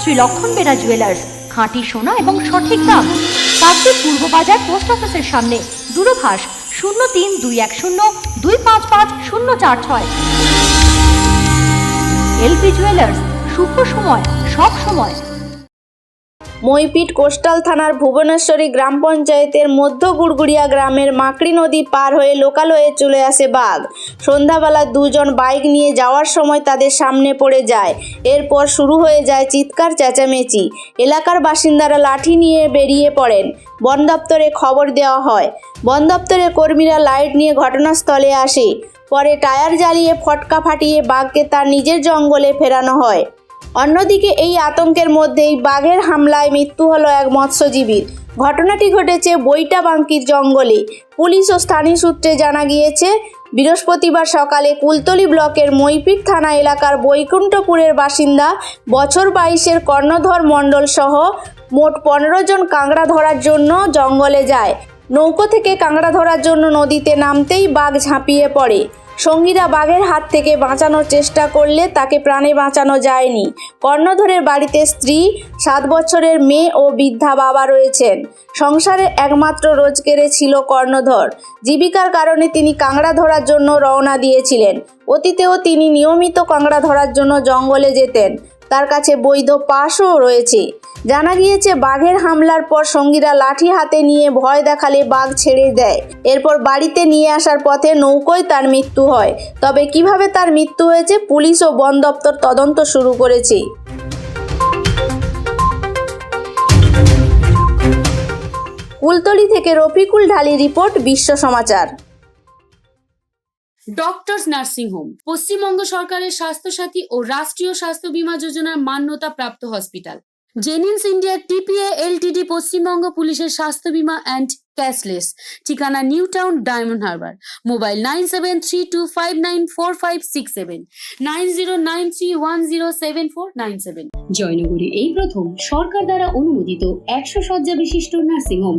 শ্রী লক্ষণ বেরা জুয়েলার্স খাঁটি সোনা এবং সঠিক দাম। কাকদ্বীপ পূর্ব বাজার পোস্ট অফিসের সামনে, দূরভাষ শূন্য তিন দুই এক শূন্য দুই পাঁচ পাঁচ শূন্য চার ছয়। এলপি জুয়েলার্স শুভ সময়, সব সময়। মইপিট কোস্টাল থানার ভুবনেশ্বরী গ্রাম পঞ্চায়েতের মধ্য গুড়গুড়িয়া গ্রামের মাকড়ি নদী পার হয়ে লোকালয়ে চলে আসে বাঘ। সন্ধ্যাবেলা দুজন বাইক নিয়ে যাওয়ার সময় তাদের সামনে পড়ে যায়। এরপর শুরু হয়ে যায় চিৎকার, চেঁচামেচি। এলাকার বাসিন্দারা লাঠি নিয়ে বেরিয়ে পড়েন। বন দপ্তরে খবর দেওয়া হয়, বন দপ্তরের কর্মীরা লাইট নিয়ে ঘটনাস্থলে আসে। পরে টায়ার জ্বালিয়ে ফটকা ফাটিয়ে বাঘকে তার নিজের জঙ্গলে ফেরানো হয়। অন্যদিকে এই আতঙ্কের মধ্যেই বাঘের হামলায় মৃত্যু হলো এক মৎস্যজীবীর ঘটনাটি ঘটেছে বৈটাবাঙ্কির জঙ্গলে। পুলিশ ও স্থানীয় সূত্রে জানা গিয়েছে, বৃহস্পতিবার সকালে কুলতলি ব্লকের মইপিট থানা এলাকার বৈকুণ্ঠপুরের বাসিন্দা বছর বাইশের কর্ণধর মণ্ডল সহ মোট পনেরো জন কাঁকড়া ধরার জন্য জঙ্গলে যায়। নৌকো থেকে কাঁকড়া ধরার জন্য নদীতে নামতেই বাঘ ঝাঁপিয়ে পড়ে। সঙ্গীরা বাঘের হাত থেকে বাঁচানোর চেষ্টা করলে তাকে প্রাণে বাঁচানো যায়নি। কর্ণধরের বাড়িতে স্ত্রী, সাত বছরের মেয়ে ও বৃদ্ধা বাবা রয়েছেন। সংসারে একমাত্র রোজগেরে ছিল কর্ণধর। জীবিকার কারণে তিনি কাঁকড়া ধরার জন্য রওনা দিয়েছিলেন। অতীতেও তিনি নিয়মিত কাঁকড়া ধরার জন্য জঙ্গলে যেতেন। তার কাছে বৈধ পাশও রয়েছে। জানা গিয়েছে, বাঘের হামলার পর সঙ্গীরা লাঠি হাতে নিয়ে ভয় দেখালে বাঘ ছেড়ে দেয়। এরপর বাড়িতে নিয়ে আসার পথে নৌকোয় তার মৃত্যু হয়। তবে কীভাবে তার মৃত্যু হয়েছে, পুলিশ ও বন দপ্তর তদন্ত শুরু করেছে। কুলতলি থেকে রফিকুল ঢালি রিপোর্ট, বিশ্ব সমাচার। Doctors nursing home. পশ্চিমবঙ্গ সরকারের স্বাস্থ্যসাথী ও রাষ্ট্রীয় স্বাস্থ্য বীমা যোজনার মান্যতা প্রাপ্ত hospital. Genins India TPA LTD Paschimbanga পুলিশের স্বাস্থ্য বীমা অ্যান্ড ক্যাশলেস। ঠিকানা New Town, Diamond Harbour. Mobile nine seven three two five nine four five six seven. Nine zero nine three one zero seven four nine seven. জয়নগরে এই প্রথম সরকার দ্বারা অনুমোদিত একশো শয্যা বিশিষ্ট nursing home.